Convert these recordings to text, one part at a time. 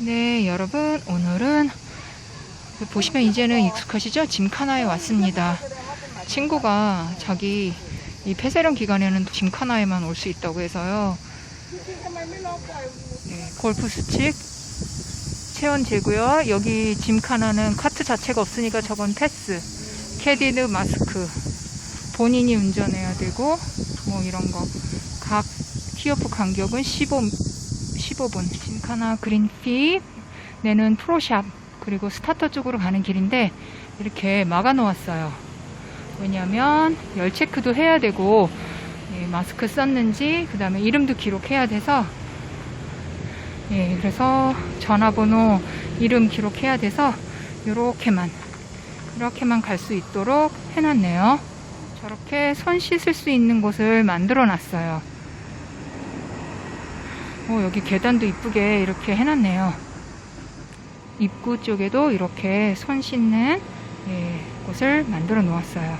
네, 여러분, 오늘은 보시면 이제는 익숙하시죠? 짐카나에 왔습니다. 친구가 자기 이 폐쇄령 기간에는 짐카나에만 올 수 있다고 해서요. 네, 골프 수칙 체온 재고요. 여기 짐카나는 카트 자체가 없으니까 저건 패스. 캐디드 마스크. 본인이 운전해야 되고 뭐 이런 거. 각 티어프 간격은 15 15분. 짐카나 그린피 내는 프로샵 그리고 스타터 쪽으로 가는 길인데 이렇게 막아 놓았어요. 왜냐하면 열 체크도 해야 되고 예, 마스크 썼는지 그 다음에 이름도 기록해야 돼서 예, 그래서 전화번호 이름 기록해야 돼서 이렇게만 이렇게만 갈 수 있도록 해놨네요. 저렇게 손 씻을 수 있는 곳을 만들어 놨어요. 어, 여기 계단도 이쁘게 이렇게 해놨네요. 입구 쪽에도 이렇게 손 씻는 예, 곳을 만들어 놓았어요.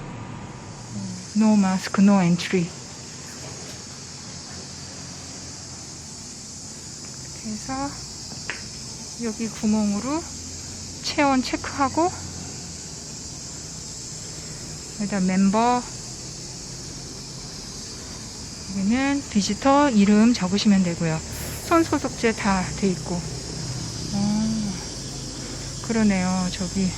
No mask, no entry. 그래서 여기 구멍으로 체온 체크하고 일단 멤버 여기는 비지터 이름 적으시면 되고요. 손 소독제 다 돼 있고. 어, 그러네요. 저기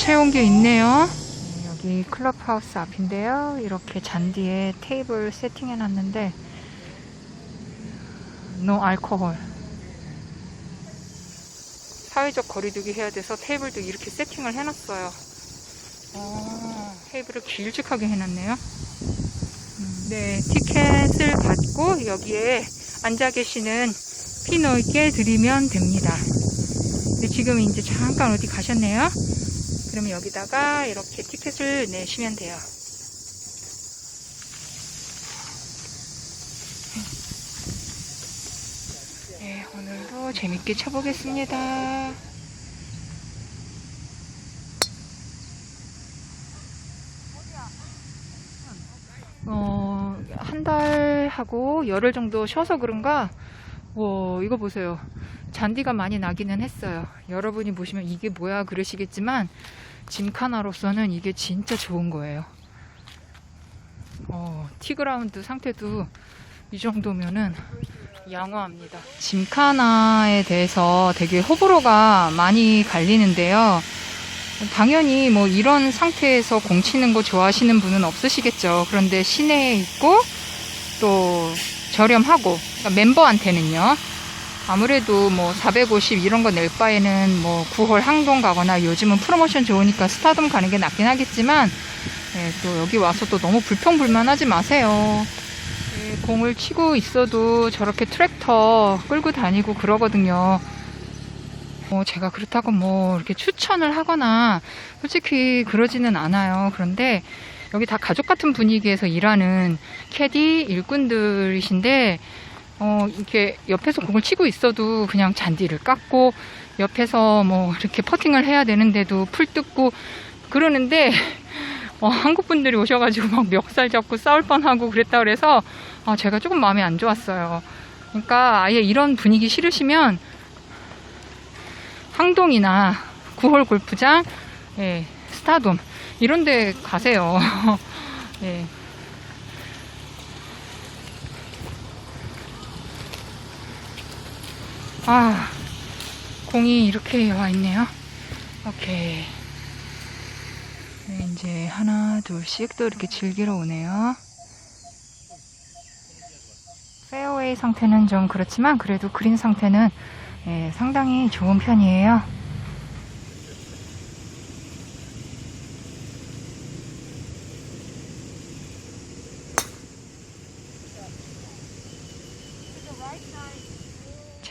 체온계 있네요. 네, 여기 클럽하우스 앞인데요. 이렇게 잔디에 테이블 세팅해 놨는데 노 알코올. 사회적 거리두기 해야 돼서 테이블도 이렇게 세팅을 해놨어요. 어, 테이블을 길쭉하게 해놨네요. 음, 네, 받고 여기에 앉아 계시는 피노에게 드리면 됩니다. 지금 이제 잠깐 어디 가셨네요. 그러면 여기다가 이렇게 티켓을 내시면 돼요. 네, 오늘도 재밌게 쳐보겠습니다. 어, 한 달 하고 열흘 정도 쉬어서 그런가, 와, 이거 보세요. 잔디가 많이 나기는 했어요. 여러분이 보시면 이게 뭐야 그러시겠지만, 짐카나로서는 이게 진짜 좋은 거예요. 어, 티그라운드 상태도 이 정도면은 양호합니다. 짐카나에 대해서 되게 호불호가 많이 갈리는데요. 당연히 뭐 이런 상태에서 공 치는 거 좋아하시는 분은 없으시겠죠. 그런데 시내에 있고 또 저렴하고 그러니까 멤버한테는요. 아무래도 뭐 450 이런 거 낼 바에는 뭐 9홀 항동 가거나 요즘은 프로모션 좋으니까 스타덤 가는 게 낫긴 하겠지만 예, 또 여기 와서 또 너무 불평불만하지 마세요. 예, 공을 치고 있어도 저렇게 트랙터 끌고 다니고 그러거든요. 뭐 제가 그렇다고 뭐 이렇게 추천을 하거나 솔직히 그러지는 않아요. 그런데 여기 다 가족 같은 분위기에서 일하는 캐디 일꾼들이신데 어 이렇게 옆에서 공을 치고 있어도 그냥 잔디를 깎고 옆에서 뭐 이렇게 퍼팅을 해야 되는데도 풀 뜯고 그러는데 어, 한국 분들이 오셔가지고 막 멱살 잡고 싸울 뻔하고 그랬다 그래서 아, 제가 조금 마음에 안 좋았어요. 그러니까 아예 이런 분위기 싫으시면 항동이나 구홀 골프장, 예, 스타돔 이런 데 가세요. 예. 아, 공이 이렇게 와 있네요. 오케이. 네, 이제 하나, 둘씩 또 이렇게 즐기러 오네요. 페어웨이 상태는 좀 그렇지만 그래도 그린 상태는 예, 상당히 좋은 편이에요.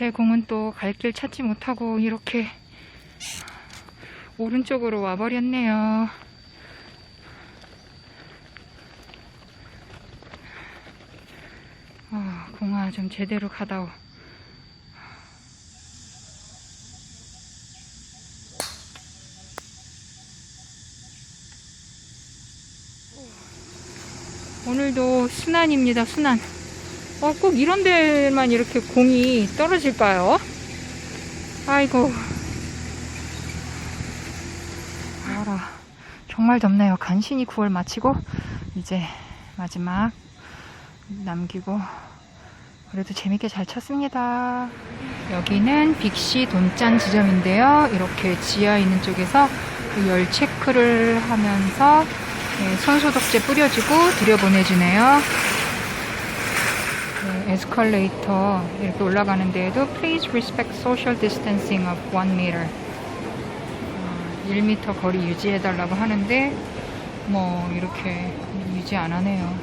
제 공은 또 갈 길 찾지 못하고 이렇게 오른쪽으로 와버렸네요. 아, 공아 좀 제대로 가다오. 오늘도 순환입니다, 순환. 어, 꼭 이런 데만 이렇게 공이 떨어질까요? 아이고. 알아. 정말 덥네요. 간신히 9월 마치고, 이제 마지막 남기고, 그래도 재밌게 잘 쳤습니다. 여기는 빅시 돈짠 지점인데요. 이렇게 지하에 있는 쪽에서 열 체크를 하면서 네, 손소독제 뿌려주고 들여보내주네요. 네, 에스컬레이터 이렇게 올라가는 데에도 Please respect social distancing of 1 meter. 어, 1m 거리 유지해달라고 하는데 뭐 이렇게 유지 안 하네요.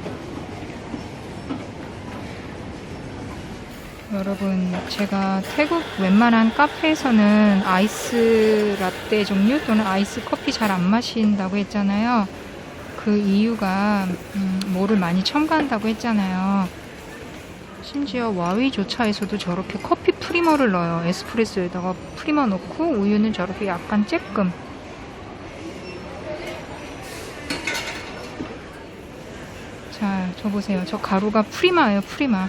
여러분, 제가 태국 웬만한 카페에서는 아이스 라떼 종류 또는 아이스 커피 잘 안 마신다고 했잖아요. 그 이유가 음, 뭐를 많이 첨가한다고 했잖아요. 심지어 와위조차에서도 저렇게 커피 프리머를 넣어요. 에스프레소에다가 프리머 넣고 우유는 저렇게 약간 쬐끔. 자, 저 보세요. 저 가루가 프리마예요, 프리마.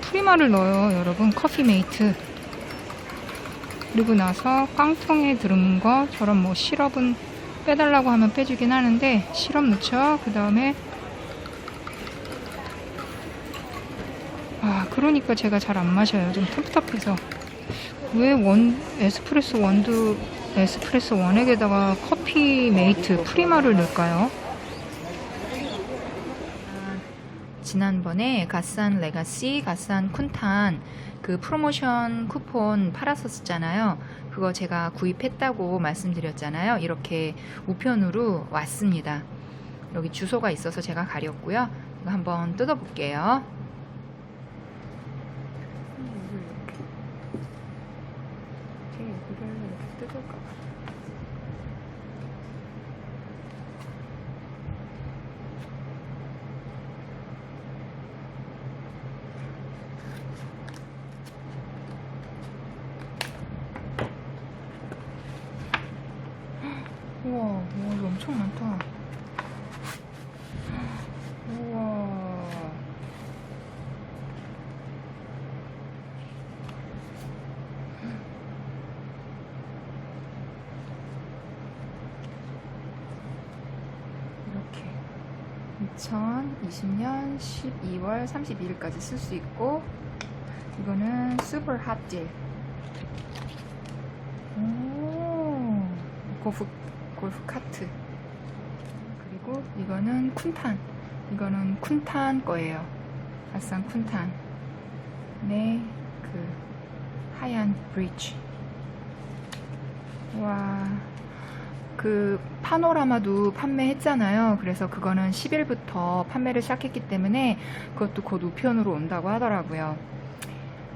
프리마를 넣어요, 여러분. 커피메이트. 그리고 나서 깡통에 들은 거처럼 뭐 시럽은 빼달라고 하면 빼주긴 하는데 시럽 넣죠. 그 다음에 아 그러니까 제가 잘 안 마셔요. 좀 텁텁해서 왜 원 에스프레소 원두 에스프레소 원액에다가 커피 메이트 프리마를 넣을까요? 지난번에 갓산 레가시, 갓산 쿤탄 그 프로모션 쿠폰 팔았었잖아요. 그거 제가 구입했다고 말씀드렸잖아요. 이렇게 우편으로 왔습니다. 여기 주소가 있어서 제가 가렸고요. 한번 뜯어볼게요. 제 여기를 이렇게 뜯을까 봐. 우와, 우와, 이거 엄청 많다. 우와. 이렇게 2020년 12월 32일까지 쓸 수 있고 이거는 슈퍼 핫젤 오, 골프, 골프 카트. 그리고 이거는 쿤탄. 이거는 쿤탄 거예요. 아산 쿤탄. 네, 그, 하얀 브릿지. 와, 그, 파노라마도 판매했잖아요. 그래서 그거는 10일부터 판매를 시작했기 때문에 그것도 곧 우편으로 온다고 하더라고요.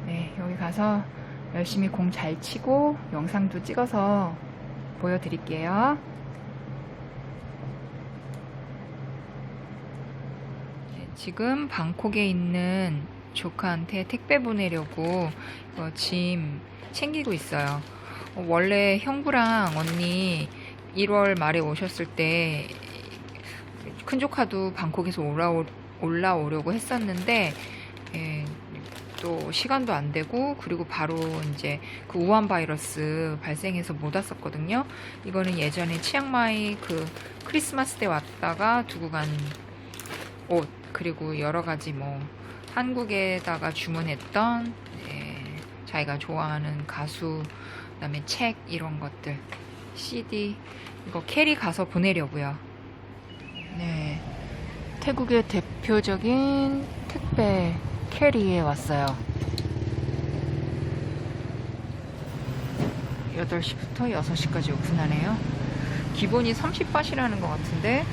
네, 여기 가서 열심히 공 잘 치고 영상도 찍어서 보여드릴게요. 지금 방콕에 있는 조카한테 택배 보내려고 짐 챙기고 있어요. 어, 원래 형부랑 언니 1월 말에 오셨을 때 큰 조카도 방콕에서 올라오, 올라오려고 했었는데 예, 또 시간도 안 되고 그리고 바로 이제 그 우한 바이러스 발생해서 못 왔었거든요. 이거는 예전에 치앙마이 그 크리스마스 때 왔다가 두고 간 옷 그리고 여러 가지 뭐 한국에다가 주문했던 예, 자기가 좋아하는 가수 그다음에 책 이런 것들 CD 이거 캐리 가서 보내려고요. 네. 태국의 대표적인 택배 캐리에 왔어요. 8시부터 6시까지 오픈하네요. 기본이 30바시라는 것 같은데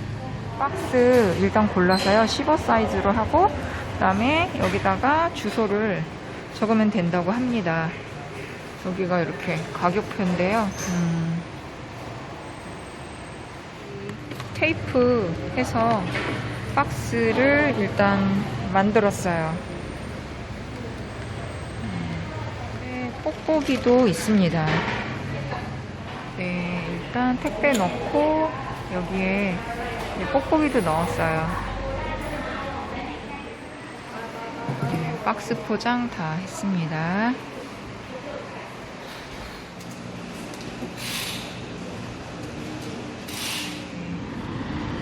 박스 일단 골라서요. 15 사이즈로 하고 그 다음에 여기다가 주소를 적으면 된다고 합니다. 여기가 이렇게 가격표인데요. 음, 테이프 해서 박스를 일단 만들었어요. 네, 뽁뽁이도 있습니다. 네, 일단 택배 넣고 여기에 네, 뽁뽁이도 넣었어요. 박스 포장 다 했습니다.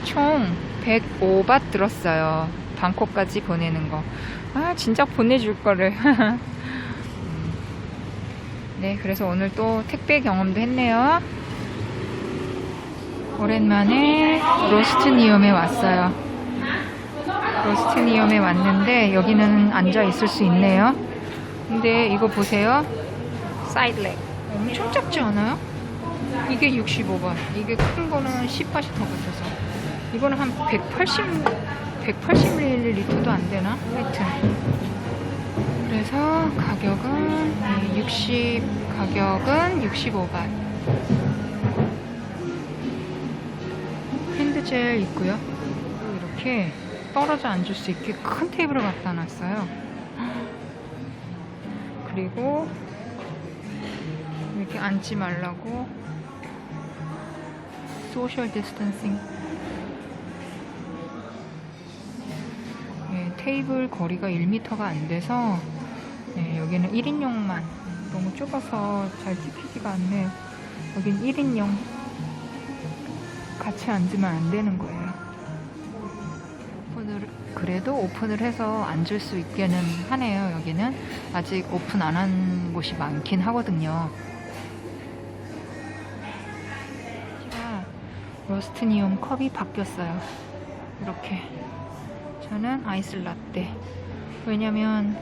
총 105밭 들었어요. 방콕까지 보내는 거. 아, 진짜 보내줄 거를. 음. 네, 그래서 오늘 또 택배 경험도 했네요. 오랜만에 로스트니움에 왔어요. 로스트니움에 왔는데 여기는 앉아 있을 수 있네요. 근데 이거 보세요. 사이드렉. 엄청 작지 않아요? 이게 65번. 이게 큰 거는 10밭이 더 붙어서. 이거는 한 180, 180ml도 안 되나? 하여튼. 그래서 가격은 네, 60, 가격은 65밭. 핸드젤 있고요. 이렇게 떨어져 앉을 수 있게 큰 테이블을 갖다 놨어요. 그리고 이렇게 앉지 말라고 소셜 디스턴싱 예, 테이블 거리가 1m가 안 돼서 예, 여기는 1인용만 너무 좁아서 잘 찍히지가 않네요. 여긴 1인용 같이 앉으면 안 되는 거예요. 오픈을 그래도 오픈을 해서 앉을 수 있게는 하네요. 여기는 아직 오픈 안 한 곳이 많긴 하거든요. 제가 로스트니움 컵이 바뀌었어요. 이렇게 저는 아이스 라떼. 왜냐면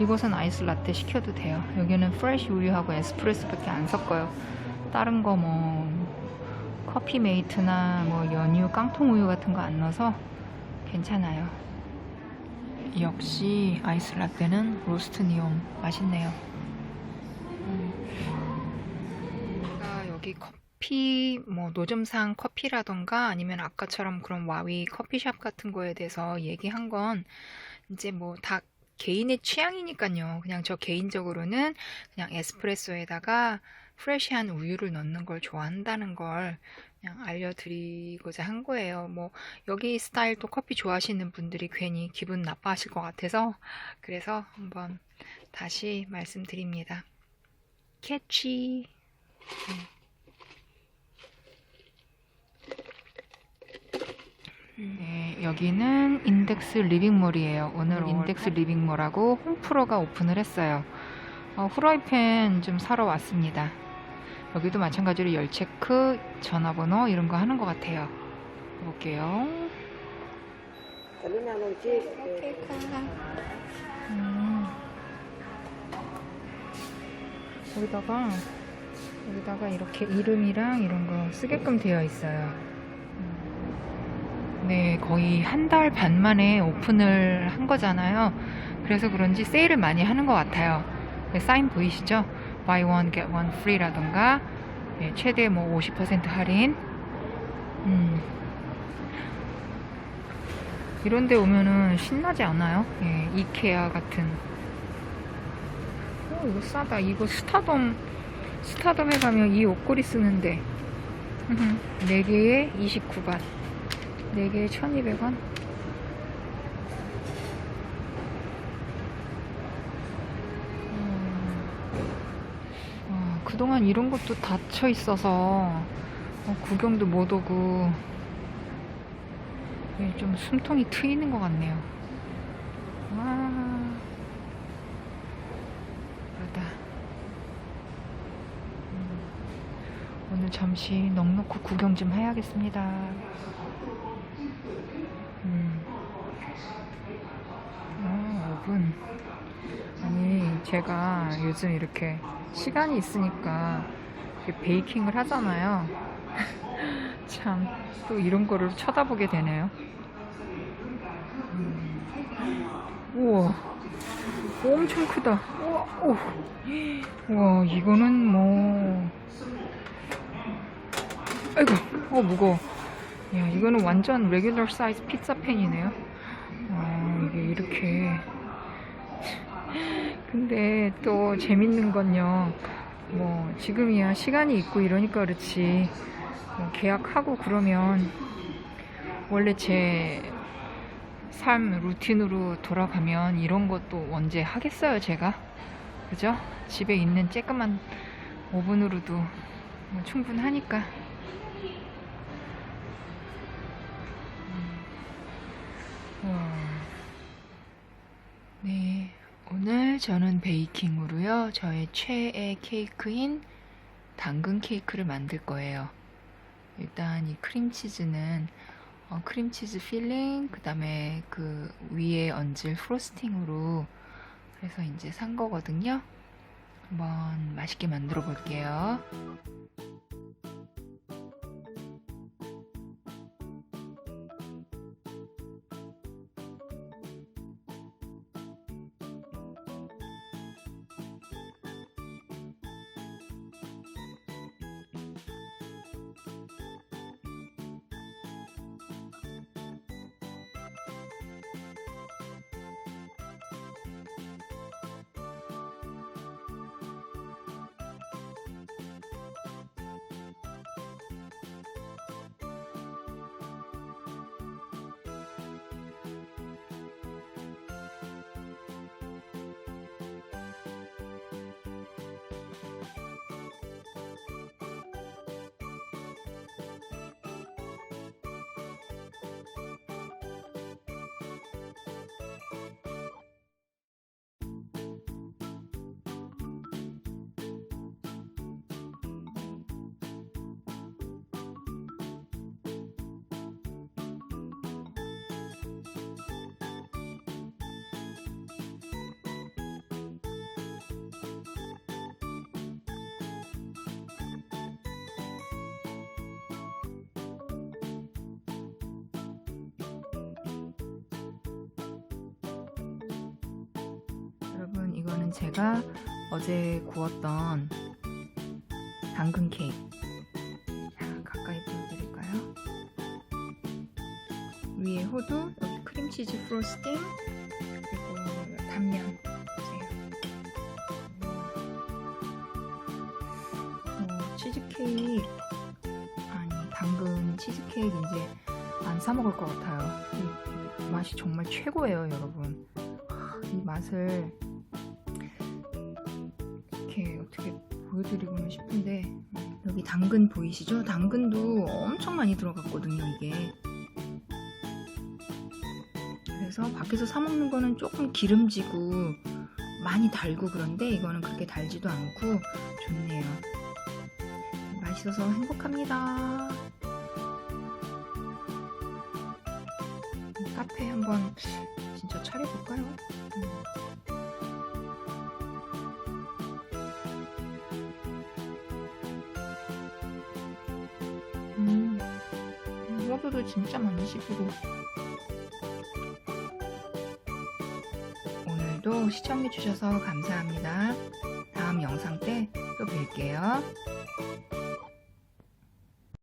이곳은 아이스 라떼 시켜도 돼요. 여기는 프레쉬 우유하고 에스프레소밖에 안 섞어요. 다른 거뭐 커피 메이트나 뭐 연유, 깡통 우유 같은 거 안 넣어서 괜찮아요. 역시 아이스 라떼는 로스트 니온 맛있네요. 제가 여기 커피 뭐 노점상 커피라던가 아니면 아까처럼 그런 와위 커피숍 같은 거에 대해서 얘기한 건 이제 뭐다 개인의 취향이니까요. 그냥 저 개인적으로는 그냥 에스프레소에다가 프레시한 우유를 넣는 걸 좋아한다는 걸 그냥 알려드리고자 한 거예요. 뭐 여기 스타일 또 커피 좋아하시는 분들이 괜히 기분 나빠하실 것 같아서 그래서 한번 다시 말씀드립니다. 캐치. 네, 여기는 인덱스 리빙몰이에요. 오늘 인덱스 리빙몰하고 홈프로가 오픈을 했어요. 어, 후라이팬 좀 사러 왔습니다. 여기도 마찬가지로 열 체크, 전화번호 이런 거 하는 것 같아요. 볼게요. 음. 여기다가 여기다가 이렇게 이름이랑 이런 거 쓰게끔 되어 있어요. 음. 네, 거의 한 달 반 만에 오픈을 한 거잖아요. 그래서 그런지 세일을 많이 하는 것 같아요. 네, 사인 보이시죠? Buy one get one free라던가 예, 최대 뭐 50% 할인. 음. 이런 데 오면은 신나지 않아요? 예, 이케아 같은. 어, 이거 싸다. 이거 스타덤 스타덤에 가면 이 옷걸이 쓰는데. 4개에 29ባት 4개에 1200원 어, 그동안 이런 것도 닫혀 있어서 어, 구경도 못 오고 예, 좀 숨통이 트이는 것 같네요. 와, 그러다. 음, 오늘 잠시 넉넉히 구경 좀 해야겠습니다. 음. 아, 5분. 아니, 제가 요즘 이렇게 시간이 있으니까 이렇게 베이킹을 하잖아요. 참, 또 이런 거를 쳐다보게 되네요. 음. 우와, 엄청 크다. 우와, 오. 우와, 이거는 뭐. 아이고, 어, 무거워. 야, 이거는 완전 레귤러 사이즈 피자 팬이네요. 아, 이게 이렇게. 근데 또 재밌는 건요. 뭐 지금이야 시간이 있고 이러니까 그렇지. 뭐 계약하고 그러면 원래 제 삶 루틴으로 돌아가면 이런 것도 언제 하겠어요, 제가? 그죠? 집에 있는 쬐끄만 오븐으로도 뭐 충분하니까. 음. 와. 네, 오늘 저는 베이킹으로요, 저의 최애 케이크인 당근 케이크를 만들 거예요. 일단 이 크림치즈는 어, 크림치즈 필링, 그 다음에 그 위에 얹을 프로스팅으로 그래서 이제 산 거거든요. 한번 맛있게 만들어 볼게요. 제가 어제 구웠던 당근 케이크. 자, 가까이 보여드릴까요? 위에 호두, 여기 크림치즈 프로스팅, 그리고 단면. 어, 치즈케이크 아니 당근 치즈케이크 이제 안 사 먹을 것 같아요. 이 맛이 정말 최고예요, 여러분. 이 맛을 싶은데 음, 여기 당근 보이시죠? 당근도 엄청 많이 들어갔거든요 이게 그래서 밖에서 사 먹는 거는 조금 기름지고 많이 달고 그런데 이거는 그렇게 달지도 않고 좋네요 맛있어서 행복합니다 카페 한번 진짜 차려볼까요? 이거도 진짜 많이 씹히고. 오늘도 시청해주셔서 감사합니다. 다음 영상 때 또 뵐게요.